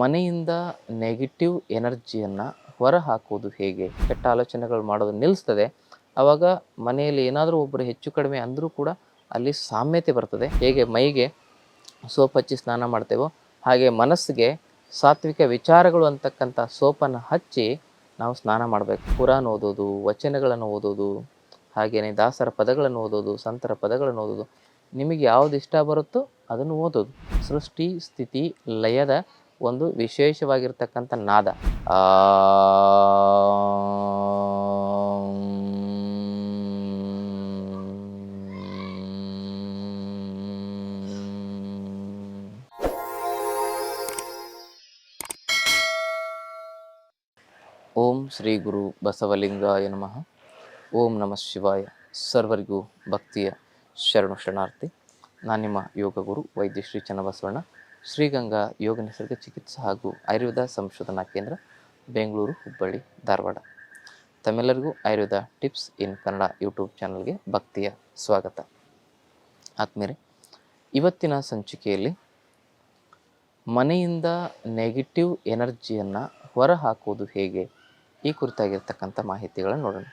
ಮನೆಯಿಂದ ನೆಗೆಟಿವ್ ಎನರ್ಜಿಯನ್ನು ಹೊರ ಹಾಕೋದು ಹೇಗೆ? ಕೆಟ್ಟ ಆಲೋಚನೆಗಳು ಮಾಡೋದು ನಿಲ್ಲಿಸ್ತದೆ ಆವಾಗ ಮನೆಯಲ್ಲಿ ಏನಾದರೂ ಒಬ್ಬರು ಹೆಚ್ಚು ಕಡಿಮೆ ಅಂದರೂ ಕೂಡ ಅಲ್ಲಿ ಸಾಮ್ಯತೆ ಬರ್ತದೆ. ಹೇಗೆ ಮೈಗೆ ಸೋಪ್ ಹಚ್ಚಿ ಸ್ನಾನ ಮಾಡ್ತೇವೋ ಹಾಗೆ ಮನಸ್ಸಿಗೆ ಸಾತ್ವಿಕ ವಿಚಾರಗಳು ಅಂತಕ್ಕಂಥ ಸೋಪನ್ನು ಹಚ್ಚಿ ನಾವು ಸ್ನಾನ ಮಾಡಬೇಕು. ಕುರಾನ್ ಓದೋದು, ವಚನಗಳನ್ನು ಓದೋದು ಹಾಗೆಯೇ ದಾಸರ ಪದಗಳನ್ನು ಓದೋದು, ಸಂತರ ಪದಗಳನ್ನು ಓದೋದು. ನಿಮಗೆ ಯಾವುದು ಇಷ್ಟ ಬರುತ್ತೋ ಅದನ್ನು ಓದೋದು. ಸೃಷ್ಟಿ ಸ್ಥಿತಿ ಲಯದ ಒಂದು ವಿಶೇಷವಾಗಿರ್ತಕ್ಕಂಥ ನಾದ. ಓಂ ಶ್ರೀ ಗುರು ಬಸವಲಿಂಗಾಯ ನಮಃ. ಓಂ ನಮಃ ಶಿವಾಯ. ಸರ್ವರಿಗೂ ಭಕ್ತಿಯ ಶರಣು ಶರಣಾರ್ಥಿ. ನಾನು ನಿಮ್ಮ ಯೋಗ ಗುರು ವೈದ್ಯ ಶ್ರೀ ಚನ್ನಬಸವಣ್ಣ. ಶ್ರೀಗಂಗಾ ಯೋಗ ನಿಸರ್ಗ ಚಿಕಿತ್ಸೆ ಹಾಗೂ ಆಯುರ್ವೇದ ಸಂಶೋಧನಾ ಕೇಂದ್ರ, ಬೆಂಗಳೂರು, ಹುಬ್ಬಳ್ಳಿ, ಧಾರವಾಡ. ತಮ್ಮೆಲ್ಲರಿಗೂ Ayurveda tips in Kannada YouTube ಚಾನಲ್ಗೆ ಭಕ್ತಿಯ ಸ್ವಾಗತ. ಆದ್ಮೇಲೆ ಇವತ್ತಿನ ಸಂಚಿಕೆಯಲ್ಲಿ ಮನೆಯಿಂದ ನೆಗೆಟಿವ್ ಎನರ್ಜಿಯನ್ನು ಹೊರ ಹಾಕುವುದು ಹೇಗೆ? ಈ ಕುರಿತಾಗಿರ್ತಕ್ಕಂಥ ಮಾಹಿತಿಗಳನ್ನು ನೋಡೋಣ.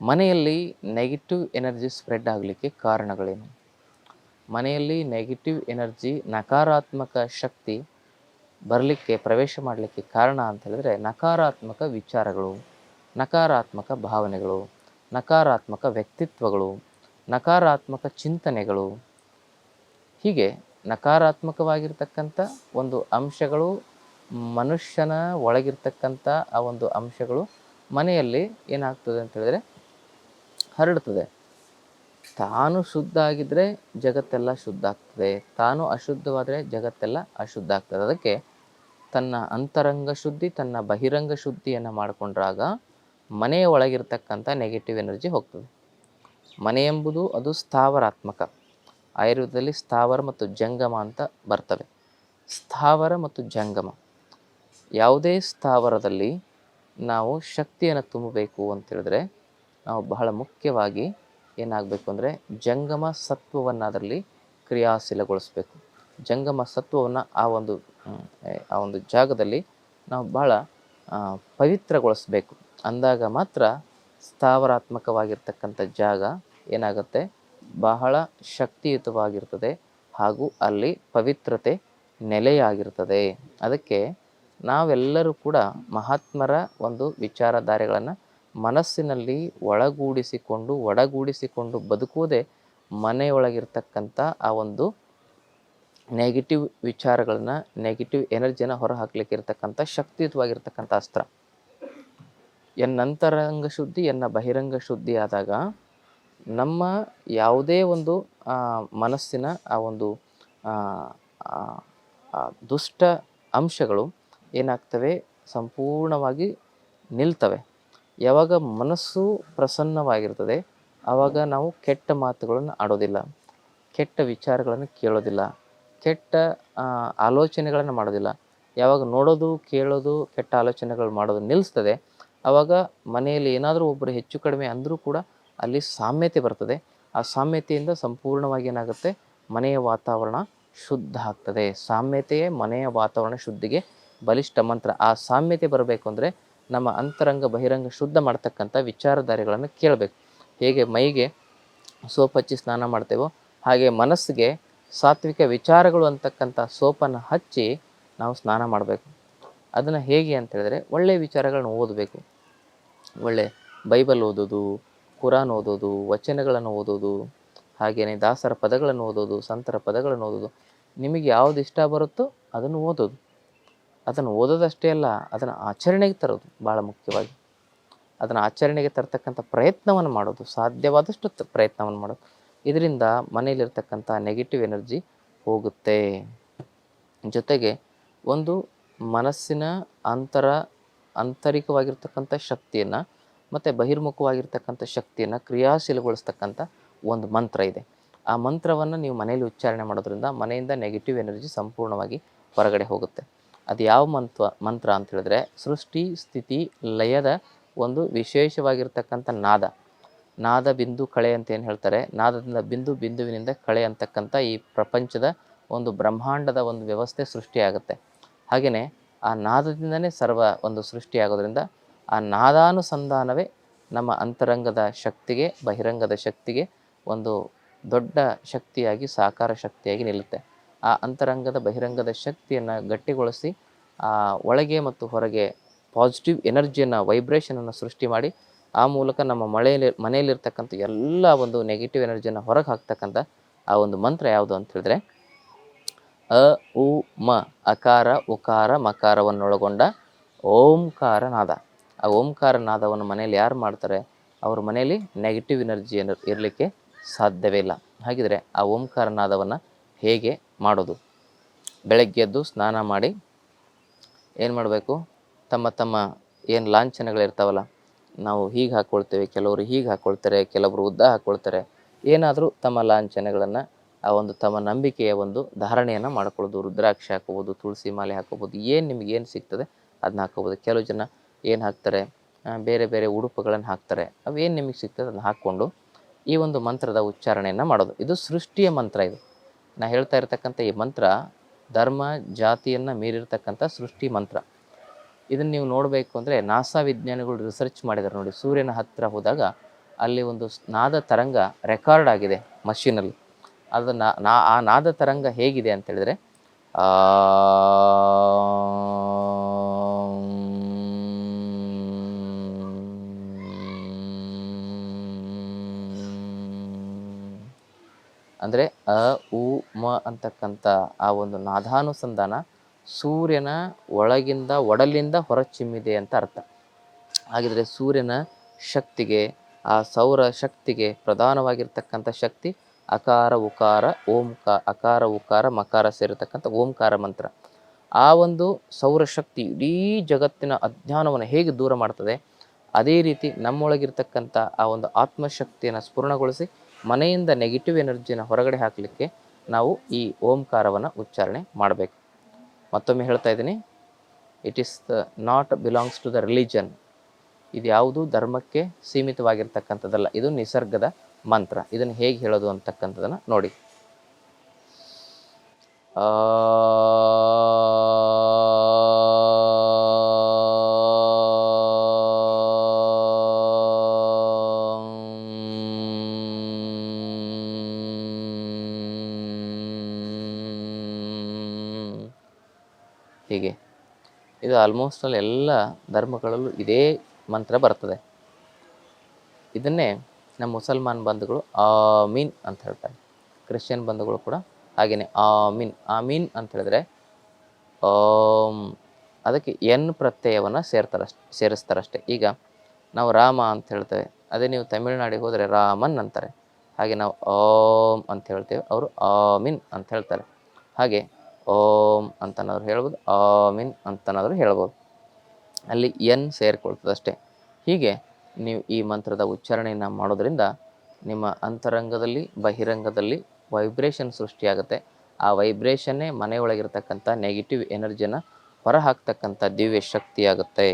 ಮನೆಯಲ್ಲಿ ನೆಗೆಟಿವ್ ಎನರ್ಜಿ ಸ್ಪ್ರೆಡ್ ಆಗಲಿಕ್ಕೆ ಕಾರಣಗಳೇನು? ಮನೆಯಲ್ಲಿ ನೆಗೆಟಿವ್ ಎನರ್ಜಿ ನಕಾರಾತ್ಮಕ ಶಕ್ತಿ ಬರಲಿಕ್ಕೆ, ಪ್ರವೇಶ ಮಾಡಲಿಕ್ಕೆ ಕಾರಣ ಅಂತ ಹೇಳಿದ್ರೆ ನಕಾರಾತ್ಮಕ ವಿಚಾರಗಳು, ನಕಾರಾತ್ಮಕ ಭಾವನೆಗಳು, ನಕಾರಾತ್ಮಕ ವ್ಯಕ್ತಿತ್ವಗಳು, ನಕಾರಾತ್ಮಕ ಚಿಂತನೆಗಳು. ಹೀಗೆ ನಕಾರಾತ್ಮಕವಾಗಿರ್ತಕ್ಕಂಥ ಒಂದು ಅಂಶಗಳು ಮನುಷ್ಯನ ಒಳಗಿರ್ತಕ್ಕಂಥ ಆ ಒಂದು ಅಂಶಗಳು ಮನೆಯಲ್ಲಿ ಏನಾಗ್ತದೆ ಅಂತ ಹೇಳಿದ್ರೆ ಹರಡುತ್ತದೆ ತಾನು ಶುದ್ಧ ಆಗಿದ್ರೆ ಜಗತ್ತೆಲ್ಲ ಶುದ್ಧ ಆಗ್ತದೆ. ತಾನು ಅಶುದ್ಧವಾದರೆ ಜಗತ್ತೆಲ್ಲ ಅಶುದ್ಧ ಆಗ್ತದೆ. ಅದಕ್ಕೆ ತನ್ನ ಅಂತರಂಗ ಶುದ್ಧಿ, ತನ್ನ ಬಹಿರಂಗ ಶುದ್ಧಿಯನ್ನು ಮಾಡಿಕೊಂಡ್ರಾಗ ಮನೆಯ ಒಳಗಿರ್ತಕ್ಕಂಥ ನೆಗೆಟಿವ್ ಎನರ್ಜಿ ಹೋಗ್ತದೆ. ಮನೆ ಎಂಬುದು ಅದು ಸ್ಥಾವರಾತ್ಮಕ. ಆಯುರ್ವೇದದಲ್ಲಿ ಸ್ಥಾವರ ಮತ್ತು ಜಂಗಮ ಅಂತ ಬರ್ತವೆ. ಸ್ಥಾವರ ಮತ್ತು ಜಂಗಮ. ಯಾವುದೇ ಸ್ಥಾವರದಲ್ಲಿ ನಾವು ಶಕ್ತಿಯನ್ನು ತುಂಬಬೇಕು ಅಂತ ಹೇಳಿದ್ರೆ ನಾವು ಬಹಳ ಮುಖ್ಯವಾಗಿ ಏನಾಗಬೇಕು ಅಂದರೆ ಜಂಗಮ ಸತ್ವವನ್ನು ಅದರಲ್ಲಿ ಕ್ರಿಯಾಶೀಲಗೊಳಿಸ್ಬೇಕು. ಜಂಗಮ ಸತ್ವವನ್ನು ಆ ಒಂದು ಆ ಒಂದು ಜಾಗದಲ್ಲಿ ನಾವು ಭಾಳ ಪವಿತ್ರಗೊಳಿಸ್ಬೇಕು. ಅಂದಾಗ ಮಾತ್ರ ಸ್ಥಾವರಾತ್ಮಕವಾಗಿರ್ತಕ್ಕಂಥ ಜಾಗ ಏನಾಗುತ್ತೆ? ಬಹಳ ಶಕ್ತಿಯುತವಾಗಿರ್ತದೆ ಹಾಗೂ ಅಲ್ಲಿ ಪವಿತ್ರತೆ ನೆಲೆಯಾಗಿರ್ತದೆ. ಅದಕ್ಕೆ ನಾವೆಲ್ಲರೂ ಕೂಡ ಮಹಾತ್ಮರ ಒಂದು ವಿಚಾರಧಾರೆಗಳನ್ನು ಮನಸ್ಸಿನಲ್ಲಿ ಒಳಗೂಡಿಸಿಕೊಂಡು, ಒಡಗೂಡಿಸಿಕೊಂಡು ಬದುಕುವುದೇ ಮನೆಯೊಳಗಿರ್ತಕ್ಕಂಥ ಆ ಒಂದು ನೆಗೆಟಿವ್ ವಿಚಾರಗಳನ್ನ ನೆಗೆಟಿವ್ ಎನರ್ಜಿನ ಹೊರಹಾಕ್ಲಿಕ್ಕೆ ಇರ್ತಕ್ಕಂಥ ಶಕ್ತಿಯುತವಾಗಿರ್ತಕ್ಕಂಥ ಅಸ್ತ್ರ. ಎನ್ನ ಅಂತರಂಗ ಶುದ್ಧಿ, ಎನ್ನ ಬಹಿರಂಗ ಶುದ್ಧಿ ಆದಾಗ ನಮ್ಮ ಯಾವುದೇ ಒಂದು ಮನಸ್ಸಿನ ಆ ಒಂದು ದುಷ್ಟ ಅಂಶಗಳು ಏನಾಗ್ತವೆ? ಸಂಪೂರ್ಣವಾಗಿ ನಿಲ್ತವೆ. ಯಾವಾಗ ಮನಸ್ಸು ಪ್ರಸನ್ನವಾಗಿರ್ತದೆ ಆವಾಗ ನಾವು ಕೆಟ್ಟ ಮಾತುಗಳನ್ನು ಆಡೋದಿಲ್ಲ. ಕೆಟ್ಟ ವಿಚಾರಗಳನ್ನು ಕೇಳೋದಿಲ್ಲ. ಕೆಟ್ಟ ಆಲೋಚನೆಗಳನ್ನು ಮಾಡೋದಿಲ್ಲ. ಯಾವಾಗ ನೋಡೋದು, ಕೇಳೋದು, ಕೆಟ್ಟ ಆಲೋಚನೆಗಳು ಮಾಡೋದು ನಿಲ್ಲಿಸ್ತದೆ ಆವಾಗ ಮನೆಯಲ್ಲಿ ಏನಾದರೂ ಒಬ್ಬರು ಹೆಚ್ಚು ಕಡಿಮೆ ಅಂದರೂ ಕೂಡ ಅಲ್ಲಿ ಸಾಮ್ಯತೆ ಬರ್ತದೆ. ಆ ಸಾಮ್ಯತೆಯಿಂದ ಸಂಪೂರ್ಣವಾಗಿ ಏನಾಗುತ್ತೆ? ಮನೆಯ ವಾತಾವರಣ ಶುದ್ಧ ಆಗ್ತದೆ. ಸಾಮ್ಯತೆಯೇ ಮನೆಯ ವಾತಾವರಣ ಶುದ್ಧಿಗೆ ಬಲಿಷ್ಠ ಮಂತ್ರ. ಆ ಸಾಮ್ಯತೆ ಬರಬೇಕು ಅಂದರೆ ನಮ್ಮ ಅಂತರಂಗ, ಬಹಿರಂಗ ಶುದ್ಧ ಮಾಡ್ತಕ್ಕಂಥ ವಿಚಾರಧಾರೆಗಳನ್ನು ಕೇಳಬೇಕು. ಹೇಗೆ ಮೈಗೆ ಸೋಪ್ ಹಚ್ಚಿ ಸ್ನಾನ ಮಾಡ್ತೇವೋ ಹಾಗೆ ಮನಸ್ಸಿಗೆ ಸಾತ್ವಿಕ ವಿಚಾರಗಳು ಅಂತಕ್ಕಂಥ ಸೋಪನ್ನು ಹಚ್ಚಿ ನಾವು ಸ್ನಾನ ಮಾಡಬೇಕು. ಅದನ್ನು ಹೇಗೆ ಅಂತ ಹೇಳಿದ್ರೆ ಒಳ್ಳೆಯ ವಿಚಾರಗಳನ್ನ ಓದಬೇಕು. ಒಳ್ಳೆ ಬೈಬಲ್ ಓದೋದು, ಕುರಾನ್ ಓದೋದು, ವಚನಗಳನ್ನು ಓದೋದು ಹಾಗೆಯೇ ದಾಸರ ಪದಗಳನ್ನು ಓದೋದು, ಸಂತರ ಪದಗಳನ್ನು ಓದೋದು. ನಿಮಗೆ ಯಾವುದು ಇಷ್ಟ ಬರುತ್ತೋ ಅದನ್ನು ಓದೋದು. ಅದನ್ನು ಓದೋದಷ್ಟೇ ಅಲ್ಲ, ಅದನ್ನು ಆಚರಣೆಗೆ ತರೋದು ಭಾಳ ಮುಖ್ಯವಾಗಿ. ಅದನ್ನು ಆಚರಣೆಗೆ ತರ್ತಕ್ಕಂಥ ಪ್ರಯತ್ನವನ್ನು ಮಾಡೋದು, ಸಾಧ್ಯವಾದಷ್ಟು ಪ್ರಯತ್ನವನ್ನು ಮಾಡೋದು. ಇದರಿಂದ ಮನೆಯಲ್ಲಿರ್ತಕ್ಕಂಥ ನೆಗೆಟಿವ್ ಎನರ್ಜಿ ಹೋಗುತ್ತೆ. ಜೊತೆಗೆ ಒಂದು ಮನಸ್ಸಿನ ಅಂತರ, ಆಂತರಿಕವಾಗಿರ್ತಕ್ಕಂಥ ಶಕ್ತಿಯನ್ನು ಮತ್ತು ಬಹಿರ್ಮುಖವಾಗಿರ್ತಕ್ಕಂಥ ಶಕ್ತಿಯನ್ನು ಕ್ರಿಯಾಶೀಲಗೊಳಿಸ್ತಕ್ಕಂಥ ಒಂದು ಮಂತ್ರ ಇದೆ. ಆ ಮಂತ್ರವನ್ನು ನೀವು ಮನೆಯಲ್ಲಿ ಉಚ್ಚಾರಣೆ ಮಾಡೋದ್ರಿಂದ ಮನೆಯಿಂದ ನೆಗೆಟಿವ್ ಎನರ್ಜಿ ಸಂಪೂರ್ಣವಾಗಿ ಹೊರಗಡೆ ಹೋಗುತ್ತೆ. ಅದು ಯಾವ ಮಂತ್ರ ಮಂತ್ರ ಅಂತ ಹೇಳಿದ್ರೆ ಸೃಷ್ಟಿ ಸ್ಥಿತಿ ಲಯದ ಒಂದು ವಿಶೇಷವಾಗಿರ್ತಕ್ಕಂಥ ನಾದ. ನಾದ ಬಿಂದು ಕಳೆ ಅಂತ ಏನು ಹೇಳ್ತಾರೆ? ನಾದದಿಂದ ಬಿಂದು ಬಿಂದುವಿನಿಂದ ಕಳೆ ಅಂತಕ್ಕಂಥ ಈ ಪ್ರಪಂಚದ ಒಂದು ಬ್ರಹ್ಮಾಂಡದ ಒಂದು ವ್ಯವಸ್ಥೆ ಸೃಷ್ಟಿಯಾಗುತ್ತೆ. ಹಾಗೆಯೇ ಆ ನಾದದಿಂದನೇ ಸರ್ವ ಒಂದು ಸೃಷ್ಟಿಯಾಗೋದ್ರಿಂದ ಆ ನಾದಾನುಸಂಧಾನವೇ ನಮ್ಮ ಅಂತರಂಗದ ಶಕ್ತಿಗೆ, ಬಹಿರಂಗದ ಶಕ್ತಿಗೆ ಒಂದು ದೊಡ್ಡ ಶಕ್ತಿಯಾಗಿ, ಸಾಕಾರ ಶಕ್ತಿಯಾಗಿ ನಿಲ್ಲುತ್ತೆ. ಆ ಅಂತರಂಗದ ಬಹಿರಂಗದ ಶಕ್ತಿಯನ್ನು ಗಟ್ಟಿಗೊಳಿಸಿ, ಆ ಒಳಗೆ ಮತ್ತು ಹೊರಗೆ ಪಾಸಿಟಿವ್ ಎನರ್ಜಿಯನ್ನು ವೈಬ್ರೇಷನನ್ನು ಸೃಷ್ಟಿ ಮಾಡಿ, ಆ ಮೂಲಕ ನಮ್ಮ ಮಳೆಯಲ್ಲಿ ಮನೆಯಲ್ಲಿರ್ತಕ್ಕಂಥ ಎಲ್ಲ ಒಂದು ನೆಗೆಟಿವ್ ಎನರ್ಜಿಯನ್ನು ಹೊರಗೆ ಹಾಕ್ತಕ್ಕಂಥ ಆ ಒಂದು ಮಂತ್ರ ಯಾವುದು ಅಂತ ಹೇಳಿದ್ರೆ, ಅ, ಉ, ಮ, ಅಕಾರ, ಉಕಾರ, ಮಕಾರವನ್ನೊಳಗೊಂಡ ಓಂಕಾರ ನಾದ ಆ ಓಂಕಾರ ನಾದವನ್ನು ಮನೆಯಲ್ಲಿ ಯಾರು ಮಾಡ್ತಾರೆ? ಅವ್ರ ಮನೆಯಲ್ಲಿ ನೆಗೆಟಿವ್ ಎನರ್ಜಿ ಇರಲಿಕ್ಕೆ ಸಾಧ್ಯವೇ ಇಲ್ಲ. ಹಾಗಿದ್ರೆ ಆ ಓಂಕಾರ ನಾದವನ್ನು ಹೇಗೆ ಮಾಡೋದು. ಬೆಳಗ್ಗೆ ಎದ್ದು ಸ್ನಾನ ಮಾಡಿ ಏನು ಮಾಡಬೇಕು? ತಮ್ಮ ತಮ್ಮ ಏನು ಲಾಂಛನಗಳಿರ್ತಾವಲ್ಲ, ನಾವು ಹೀಗೆ ಹಾಕ್ಕೊಳ್ತೇವೆ ಕೆಲವರು ಹೀಗೆ ಹಾಕ್ಕೊಳ್ತಾರೆ ಕೆಲವರು ಉದ್ದ ಹಾಕ್ಕೊಳ್ತಾರೆ ಏನಾದರೂ ತಮ್ಮ ಲಾಂಛನಗಳನ್ನು, ಆ ಒಂದು ತಮ್ಮ ನಂಬಿಕೆಯ ಒಂದು ಧಾರಣೆಯನ್ನು ಮಾಡ್ಕೊಳ್ಳೋದು ರುದ್ರಾಕ್ಷಿ ಹಾಕೋಬೋದು ತುಳಸಿ ಮಾಲೆ ಹಾಕೋಬೋದು ಏನು ನಿಮ್ಗೆ ಏನು ಸಿಗ್ತದೆ ಅದನ್ನ ಹಾಕೋಬೋದು ಕೆಲವು ಜನ ಏನು ಹಾಕ್ತಾರೆ ಬೇರೆ ಬೇರೆ ಉಡುಪುಗಳನ್ನು ಹಾಕ್ತಾರೆ ಅವೇನು ನಿಮಗೆ ಸಿಗ್ತದೆ ಅದನ್ನ ಹಾಕ್ಕೊಂಡು ಈ ಒಂದು ಮಂತ್ರದ ಉಚ್ಚಾರಣೆಯನ್ನು ಮಾಡೋದು. ಇದು ಸೃಷ್ಟಿಯ ಮಂತ್ರ ಇದು. ನಾ ಹೇಳ್ತಾ ಇರ್ತಕ್ಕಂಥ ಈ ಮಂತ್ರ ಧರ್ಮ ಜಾತಿಯನ್ನು ಮೀರಿರ್ತಕ್ಕಂಥ ಸೃಷ್ಟಿ ಮಂತ್ರ. ಇದನ್ನು ನೀವು ನೋಡಬೇಕು ಅಂದರೆ ನಾಸಾ ವಿಜ್ಞಾನಿಗಳು ರಿಸರ್ಚ್ ಮಾಡಿದ್ದಾರೆ ನೋಡಿ. ಸೂರ್ಯನ ಹತ್ತಿರ ಹೋದಾಗ ಅಲ್ಲಿ ಒಂದು ನಾದ ತರಂಗ ರೆಕಾರ್ಡ್ ಆಗಿದೆ ಮಷೀನಲ್ಲಿ ಅದು ನಾ ಆ ನಾದ ತರಂಗ ಹೇಗಿದೆ ಅಂತೇಳಿದರೆ ಅಂದರೆ ಅ ಉ ಮ ಅಂತಕ್ಕಂಥ ಆ ಒಂದು ನಾದಾನುಸಂಧಾನ ಸೂರ್ಯನ ಒಳಗಿಂದ ಒಡಲಿಂದ ಹೊರಚಿಮ್ಮಿದೆ ಅಂತ ಅರ್ಥ. ಹಾಗಿದ್ರೆ ಸೂರ್ಯನ ಶಕ್ತಿಗೆ, ಆ ಸೌರ ಶಕ್ತಿಗೆ ಪ್ರಧಾನವಾಗಿರ್ತಕ್ಕಂಥ ಶಕ್ತಿ ಅಕಾರ, ಉಕಾರ ಓಂಕಾರ ಅಕಾರ, ಉಕಾರ, ಮಕಾರ ಸೇರಿರ್ತಕ್ಕಂಥ ಓಂಕಾರ ಮಂತ್ರ. ಆ ಒಂದು ಸೌರಶಕ್ತಿ ಇಡೀ ಜಗತ್ತಿನ ಅಜ್ಞಾನವನ್ನು ಹೇಗೆ ದೂರ ಮಾಡ್ತದೆ? ಅದೇ ರೀತಿ ನಮ್ಮೊಳಗಿರ್ತಕ್ಕಂಥ ಆ ಒಂದು ಆತ್ಮಶಕ್ತಿಯನ್ನು ಸ್ಫುರಣಗೊಳಿಸಿ ಮನೆಯಿಂದ ನೆಗೆಟಿವ್ ಎನರ್ಜಿನ ಹೊರಗಡೆ ಹಾಕಲಿಕ್ಕೆ ನಾವು ಈ ಓಂಕಾರವನ್ನು ಉಚ್ಚಾರಣೆ ಮಾಡಬೇಕು. ಮತ್ತೊಮ್ಮೆ ಹೇಳ್ತಾ ಇದ್ದೀನಿ. It is the not belongs to the religion ಇದು ಯಾವುದು? ಧರ್ಮಕ್ಕೆ ಸೀಮಿತವಾಗಿರ್ತಕ್ಕಂಥದ್ದಲ್ಲ. ಇದು ನಿಸರ್ಗದ ಮಂತ್ರ. ಇದನ್ನು ಹೇಗೆ ಹೇಳೋದು ಅಂತಕ್ಕಂಥದ್ದನ್ನು ನೋಡಿ. ಆ ಹೀಗೆ. ಇದು ಆಲ್ಮೋಸ್ಟ್ ಅಲ್ಲಿ ಎಲ್ಲ ಧರ್ಮಗಳಲ್ಲೂ ಇದೇ ಮಂತ್ರ ಬರ್ತದೆ. ಇದನ್ನೇ ನಮ್ಮ ಮುಸಲ್ಮಾನ್ ಬಂಧುಗಳು ಆಮೀನ್ ಅಂತ ಹೇಳ್ತಾರೆ. ಕ್ರಿಶ್ಚಿಯನ್ ಬಂಧುಗಳು ಕೂಡ ಹಾಗೆಯೇ ಆಮೀನ್. ಆಮೀನ್ ಅಂತ ಹೇಳಿದ್ರೆ ಅದಕ್ಕೆ ಎನ್ ಪ್ರತ್ಯಯವನ್ನು ಸೇರ್ತಾರೆ ಸೇರಿಸ್ತಾರಷ್ಟೇ. ಈಗ ನಾವು ರಾಮ ಅಂತ ಹೇಳ್ತೇವೆ. ಅದೇ ನೀವು ತಮಿಳುನಾಡಿಗೆ ಹೋದರೆ ರಾಮನ್ ಅಂತಾರೆ. ಹಾಗೆ ನಾವು ಓಂ ಅಂತ ಹೇಳ್ತೇವೆ. ಅವರು ಆಮಿನ್ ಅಂತ ಹೇಳ್ತಾರೆ. ಹಾಗೆ ಓಂ ಅಂತನಾದ್ರು ಹೇಳ್ಬೋದು, ಆಮಿನ್ ಅಂತನಾದ್ರು ಹೇಳ್ಬೋದು. ಅಲ್ಲಿ ಎನ್ ಸೇರಿಕೊಳ್ತದೆ ಅಷ್ಟೇ. ಹೀಗೆ ನೀವು ಈ ಮಂತ್ರದ ಉಚ್ಚಾರಣೆಯನ್ನು ಮಾಡೋದ್ರಿಂದ ನಿಮ್ಮ ಅಂತರಂಗದಲ್ಲಿ, ಬಹಿರಂಗದಲ್ಲಿ ವೈಬ್ರೇಷನ್ ಸೃಷ್ಟಿಯಾಗುತ್ತೆ. ಆ ವೈಬ್ರೇಷನ್ನೇ ಮನೆಯೊಳಗಿರ್ತಕ್ಕಂಥ ನೆಗೆಟಿವ್ ಎನರ್ಜಿಯನ್ನು ಹೊರಹಾಕ್ತಕ್ಕಂಥ ದಿವ್ಯ ಶಕ್ತಿಯಾಗುತ್ತೆ.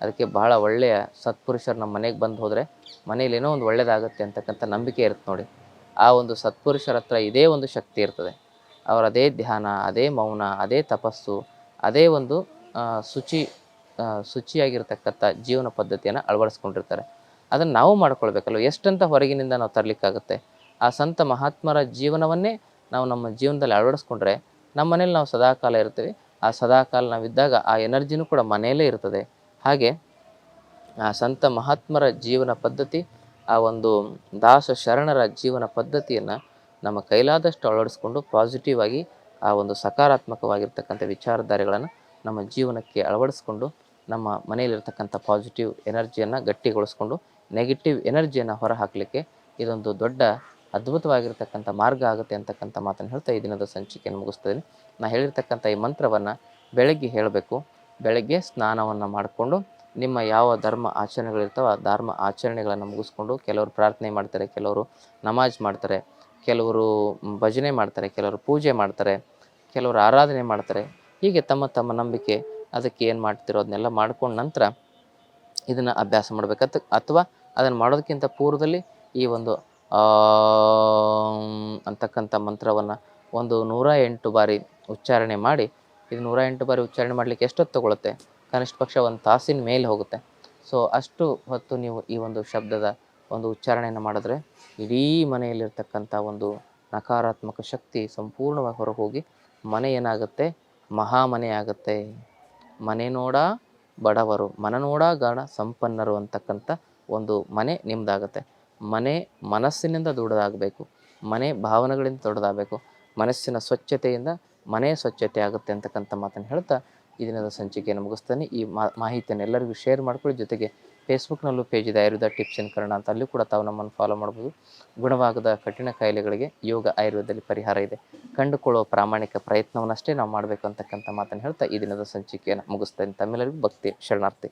ಅದಕ್ಕೆ ಬಹಳ ಒಳ್ಳೆಯ ಸತ್ಪುರುಷರು ನಮ್ಮ ಮನೆಗೆ ಬಂದು ಹೋದರೆ ಮನೇಲಿ ಏನೋ ಒಂದು ಒಳ್ಳೆಯದಾಗುತ್ತೆ ಅಂತಕ್ಕಂಥ ನಂಬಿಕೆ ಇರುತ್ತೆ ನೋಡಿ. ಆ ಒಂದು ಸತ್ಪುರುಷರ ಹತ್ರ ಇದೇ ಒಂದು ಶಕ್ತಿ ಇರ್ತದೆ. ಅವರ ಅದೇ ಧ್ಯಾನ, ಅದೇ ಮೌನ, ಅದೇ ತಪಸ್ಸು, ಅದೇ ಒಂದು ಶುಚಿ ಶುಚಿಯಾಗಿರ್ತಕ್ಕಂಥ ಜೀವನ ಪದ್ಧತಿಯನ್ನು ಅಳವಡಿಸ್ಕೊಂಡಿರ್ತಾರೆ. ಅದನ್ನು ನಾವು ಮಾಡ್ಕೊಳ್ಬೇಕಲ್ವ? ಎಷ್ಟಂತ ಹೊರಗಿನಿಂದ ನಾವು ತರಲಿಕ್ಕಾಗುತ್ತೆ? ಆ ಸಂತ ಮಹಾತ್ಮರ ಜೀವನವನ್ನೇ ನಾವು ನಮ್ಮ ಜೀವನದಲ್ಲಿ ಅಳವಡಿಸ್ಕೊಂಡ್ರೆ ನಮ್ಮ ಮನೇಲಿ ನಾವು ಸದಾಕಾಲ ಇರ್ತೀವಿ. ಆ ಸದಾಕಾಲ ನಾವಿದ್ದಾಗ ಆ ಎನರ್ಜಿನೂ ಕೂಡ ಮನೆಯಲ್ಲೇ ಇರ್ತದೆ. ಹಾಗೆ ಆ ಸಂತ ಮಹಾತ್ಮರ ಜೀವನ ಪದ್ಧತಿ, ಆ ಒಂದು ದಾಸ ಶರಣರ ಜೀವನ ಪದ್ಧತಿಯನ್ನು ನಮ್ಮ ಕೈಲಾದಷ್ಟು ಅಳವಡಿಸ್ಕೊಂಡು ಪಾಸಿಟಿವ್ ಆಗಿ ಆ ಒಂದು ಸಕಾರಾತ್ಮಕವಾಗಿರ್ತಕ್ಕಂಥ ವಿಚಾರಧಾರೆಗಳನ್ನು ನಮ್ಮ ಜೀವನಕ್ಕೆ ಅಳವಡಿಸ್ಕೊಂಡು ನಮ್ಮ ಮನೆಯಲ್ಲಿರ್ತಕ್ಕಂಥ ಪಾಸಿಟಿವ್ ಎನರ್ಜಿಯನ್ನು ಗಟ್ಟಿಗೊಳಿಸ್ಕೊಂಡು ನೆಗೆಟಿವ್ ಎನರ್ಜಿಯನ್ನು ಹೊರ ಹಾಕಲಿಕ್ಕೆ ಇದೊಂದು ದೊಡ್ಡ ಅದ್ಭುತವಾಗಿರ್ತಕ್ಕಂಥ ಮಾರ್ಗ ಆಗುತ್ತೆ ಅಂತಕ್ಕಂಥ ಮಾತನ್ನು ಹೇಳ್ತಾ ಈ ದಿನದ ಸಂಚಿಕೆಯನ್ನು ಮುಗಿಸ್ತೀನಿ ನಾನು ಹೇಳಿರ್ತಕ್ಕಂಥ ಈ ಮಂತ್ರವನ್ನು ಬೆಳಗ್ಗೆ ಹೇಳಬೇಕು. ಬೆಳಗ್ಗೆ ಸ್ನಾನವನ್ನು ಮಾಡಿಕೊಂಡು ನಿಮ್ಮ ಯಾವ ಧರ್ಮ ಆಚರಣೆಗಳಿರ್ತಾವೆ ಆ ಧರ್ಮ ಆಚರಣೆಗಳನ್ನು ಮುಗಿಸ್ಕೊಂಡು ಕೆಲವರು ಪ್ರಾರ್ಥನೆ ಮಾಡ್ತಾರೆ, ಕೆಲವರು ನಮಾಜ್ ಮಾಡ್ತಾರೆ ಕೆಲವರು ಭಜನೆ ಮಾಡ್ತಾರೆ, ಕೆಲವರು ಪೂಜೆ ಮಾಡ್ತಾರೆ, ಕೆಲವರು ಆರಾಧನೆ ಮಾಡ್ತಾರೆ. ಹೀಗೆ ತಮ್ಮ ತಮ್ಮ ನಂಬಿಕೆ, ಅದಕ್ಕೆ ಏನು ಮಾಡ್ತಿರೋ ಅದನ್ನೆಲ್ಲ ಮಾಡ್ಕೊಂಡ ನಂತರ ಇದನ್ನು ಅಭ್ಯಾಸ ಮಾಡಬೇಕತ್ ಅಥವಾ ಅದನ್ನು ಮಾಡೋದಕ್ಕಿಂತ ಪೂರ್ವದಲ್ಲಿ ಈ ಒಂದು ಅಂತಕ್ಕಂಥ ಮಂತ್ರವನ್ನು ಒಂದು ನೂರ ಎಂಟು ಬಾರಿ ಉಚ್ಚಾರಣೆ ಮಾಡಿ, ಇದು ನೂರ ಎಂಟು ಬಾರಿ ಉಚ್ಚಾರಣೆ ಮಾಡಲಿಕ್ಕೆ ಎಷ್ಟೊತ್ತು ತಗೊಳುತ್ತೆ? ಕನಿಷ್ಠ ಪಕ್ಷ ಒಂದು ತಾಸಿನ ಮೇಲೆ ಹೋಗುತ್ತೆ. ಸೊ ಅಷ್ಟು ಹೊತ್ತು ನೀವು ಈ ಒಂದು ಶಬ್ದದ ಒಂದು ಉಚ್ಚಾರಣೆಯನ್ನು ಮಾಡಿದ್ರೆ ಇಡೀ ಮನೆಯಲ್ಲಿರ್ತಕ್ಕಂಥ ಒಂದು ನಕಾರಾತ್ಮಕ ಶಕ್ತಿ ಸಂಪೂರ್ಣವಾಗಿ ಹೊರಗೆ ಹೋಗಿ ಮನೆ ಏನಾಗುತ್ತೆ? ಮಹಾಮನೆ ಆಗುತ್ತೆ. ಮನೆ ನೋಡ ಬಡವರು, ಮನ ನೋಡ ಗಣ ಸಂಪನ್ನರು ಅಂತಕ್ಕಂಥ ಒಂದು ಮನೆ ನಿಮ್ಮದಾಗುತ್ತೆ ಮನೆ ಮನಸ್ಸಿನಿಂದ ದೊಡ್ಡದಾಗಬೇಕು. ಮನೆ ಭಾವನೆಗಳಿಂದ ದೊಡ್ಡದಾಗಬೇಕು. ಮನಸ್ಸಿನ ಸ್ವಚ್ಛತೆಯಿಂದ ಮನೆ ಸ್ವಚ್ಛತೆ ಆಗುತ್ತೆ ಅಂತಕ್ಕಂಥ ಮಾತನ್ನು ಹೇಳ್ತಾ ಈ ದಿನದ ಸಂಚಿಕೆಯನ್ನು ಮುಗಿಸ್ತಾನೆ. ಈ ಮಾಹಿತಿಯನ್ನು ಎಲ್ಲರಿಗೂ ಶೇರ್ ಮಾಡ್ಕೊಳ್ಳಿ. ಜೊತೆಗೆ ಫೇಸ್ಬುಕ್ನಲ್ಲೂ ಪೇಜ್ ಇದೆ, ಆಯುರ್ವೇದ ಟಿಪ್ಸ್ ಇನ್ ಕನ್ನಡ ಅಂತ. ಅಲ್ಲೂ ಕೂಡ ತಾವು ನಮ್ಮನ್ನು ಫಾಲೋ ಮಾಡ್ಬೋದು. ಗುಣವಾಗದ ಕಠಿಣ ಕಾಯಿಲೆಗಳಿಗೆ ಯೋಗ ಆಯುರ್ವೇದದಲ್ಲಿ ಪರಿಹಾರ ಇದೆ. ಕಂಡುಕೊಳ್ಳುವ ಪ್ರಾಮಾಣಿಕ ಪ್ರಯತ್ನವನ್ನಷ್ಟೇ ನಾವು ಮಾಡಬೇಕು ಅಂತಕ್ಕಂಥ ಮಾತನ್ನು ಹೇಳ್ತಾ ಈ ದಿನದ ಸಂಚಿಕೆಯನ್ನು ಮುಗಿಸ್ತೇನೆ. ತಮ್ಮೆಲ್ಲರಿಗೂ ಭಕ್ತಿ, ಶರಣಾರ್ಥಿ.